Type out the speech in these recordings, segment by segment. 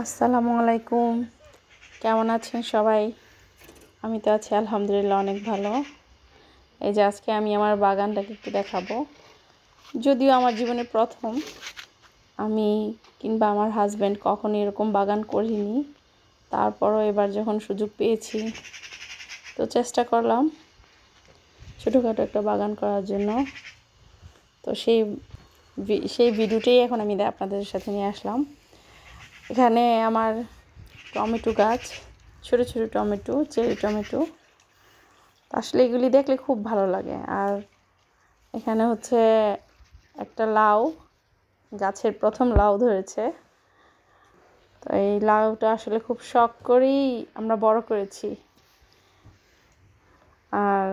আসসালামু আলাইকুম। কেমন আছেন সবাই? আমি তো আছি আলহামদুলিল্লাহ অনেক ভালো। এই যে আজকে আমি আমার বাগানটাকে একটু দেখাবো। যদিও আমার জীবনে প্রথম, আমি কিংবা আমার হাজব্যান্ড কখনো এরকম বাগান করিনি। তারপরও এবার যখন সুযোগ পেয়েছি, তো চেষ্টা করলাম ছোটোখাটো একটা বাগান করার জন্য। তো সেই সেই ভিডিওটাই এখন আমি আপনাদের সাথে নিয়ে আসলাম। এখানে আমার টমেটো গাছ, ছোট ছোট টমেটো, চেরি টমেটো। আসলে এগুলি দেখলে খুব ভালো লাগে। আর এখানে হচ্ছে একটা লাউ, গাছের প্রথম লাউ ধরেছে। তো এই লাউটা আসলে খুব শখ করেই আমরা বড় করেছি। আর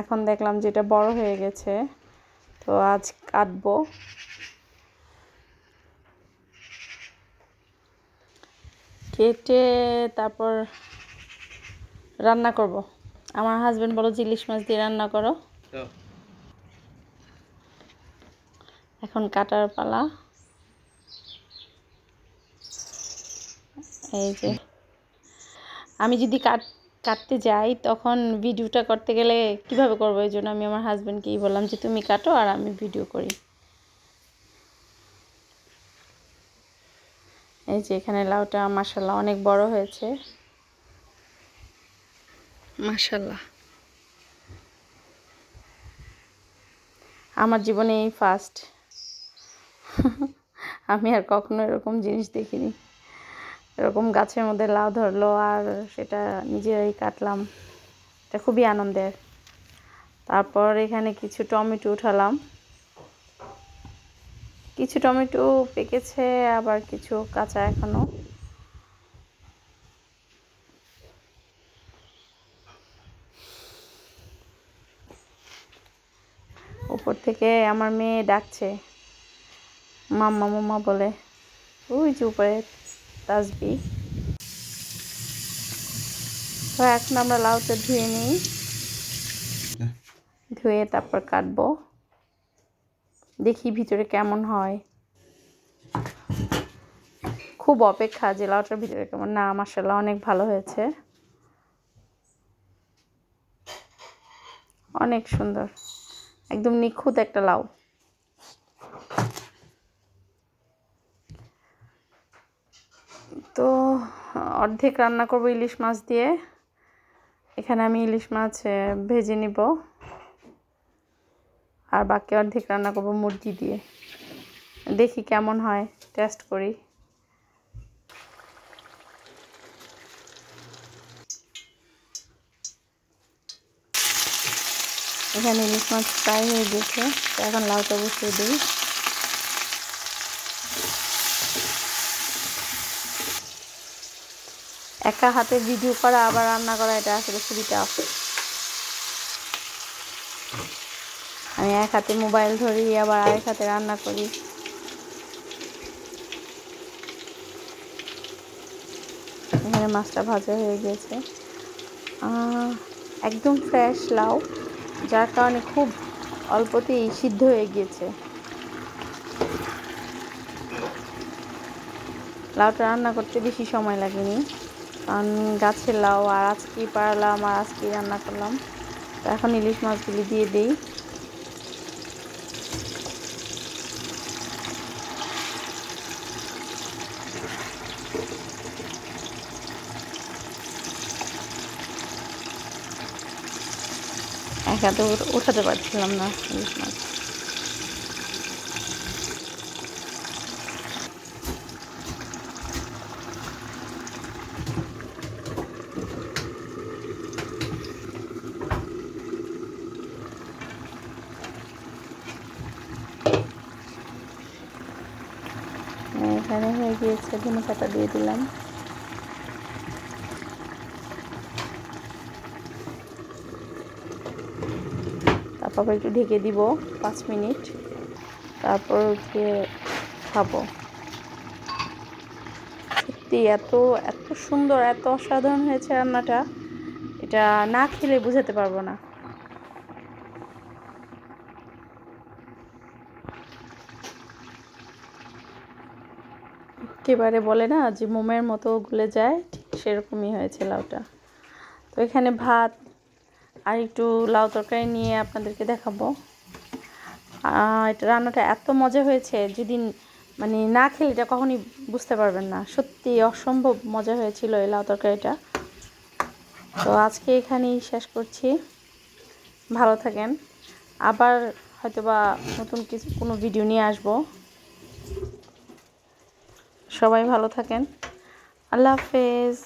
এখন দেখলাম যে এটা বড় হয়ে গেছে। তো আজ কাটবো। কেটে তারপর রান্না করব। আমার হাজবেন্ড বলো যে ইলিশ মাছ দিয়ে রান্না করো। এখন কাটার পালা। এই যে। আমি যদি কাট কাটতে যাই তখন ভিডিওটা করতে গেলে কীভাবে করব? এই জন্য আমি আমার হাজব্যান্ডকেই বললাম যে তুমি কাটো আর আমি ভিডিও করি। এই যে এখানে লাউটা মাসাল্লাহ অনেক বড় হয়েছে। মাসাল্লাহ আমার জীবনে এই ফার্স্ট আমি আর কখনো এরকম জিনিস দেখিনি। এরকম গাছের মধ্যে লাউ ধরলো আর সেটা নিজেরাই কাটলাম। এটা খুবই আনন্দের। তারপর এখানে কিছু টমেটো উঠালাম। কিছু টমেটো পেকেছে আবার কিছু কাঁচা এখনও। উপর থেকে আমার মেয়ে ডাকছে মাম্মা মাম্মা বলে ওই যে উপরে তাসবি। তো এখন আমরা লাউটা ধুয়ে নিই। ধুয়ে তারপর কাটবো। দেখি ভিতরে কেমন হয়। খুব অপেক্ষা যে লাউটার ভিতরে কেমন। না মাসাল্লাহ অনেক ভালো হয়েছে। অনেক সুন্দর। একদম নিখুঁত একটা লাউ। তো, অর্ধেক রান্না করব ইলিশ মাছ দিয়ে। এখানে আমি ইলিশ মাছ ভেজে নিব। আর বাকি অর্ধেক রান্না করব মুরগি দিয়ে। দেখি কেমন হয় টেস্ট করি। এখানে ইলিশ মাছ ফ্রাই হয়ে গেছে, তো এখন লাউটা বসিয়ে দিই। একা হাতে ভিডিও করা আবার রান্না করা, এটা আসলে খুবই টাফ আমি এক হাতে মোবাইল ধরি, আবার আরেক হাতে রান্না করি। এখানে মাছটা ভাজা হয়ে গেছে। একদম ফ্রেশ লাউ, যার কারণে খুব অল্পতেই সিদ্ধ হয়ে গিয়েছে লাউটা রান্না করতে বেশি সময় লাগেনি। কারণ গাছের লাউ, আর আজকেই পারলাম, আর আজকেই রান্না করলাম। তো এখন ইলিশ মাছগুলি দিয়ে দিই। এক হাতে উঠ- উঠাতে পারছিলাম না ইলিশ মাছ এখানে হয়ে গিয়েছে ধনে পাতা দিয়ে দিলাম। তারপর একটু ঢেকে দিব পাঁচ মিনিট। তারপর হচ্ছে খাব। সত্যি এত এত সুন্দর, এত অসাধারণ হয়েছে রান্নাটা। এটা না খেলে বুঝাতে পারব না। একেবারে বলে না যে মোমের মতো গলে যায়, ঠিক সেরকমই হয়েছে লাউটা। তো এখানে ভাত আর একটু লাউ তরকারি নিয়ে আপনাদেরকে দেখাবো। এটা রান্নাটা এত মজা হয়েছে যদি মানে না খেলে এটা কখনই বুঝতে পারবেন না। সত্যি অসম্ভব মজা হয়েছিল এই লাউ তরকারিটা। তো আজকে এখানেই শেষ করছি। ভালো থাকেন। আবার হয়তোবা নতুন কিছু, কোনো ভিডিও নিয়ে আসব। সবাই ভালো থাকেন। আল্লাহ হাফেজ।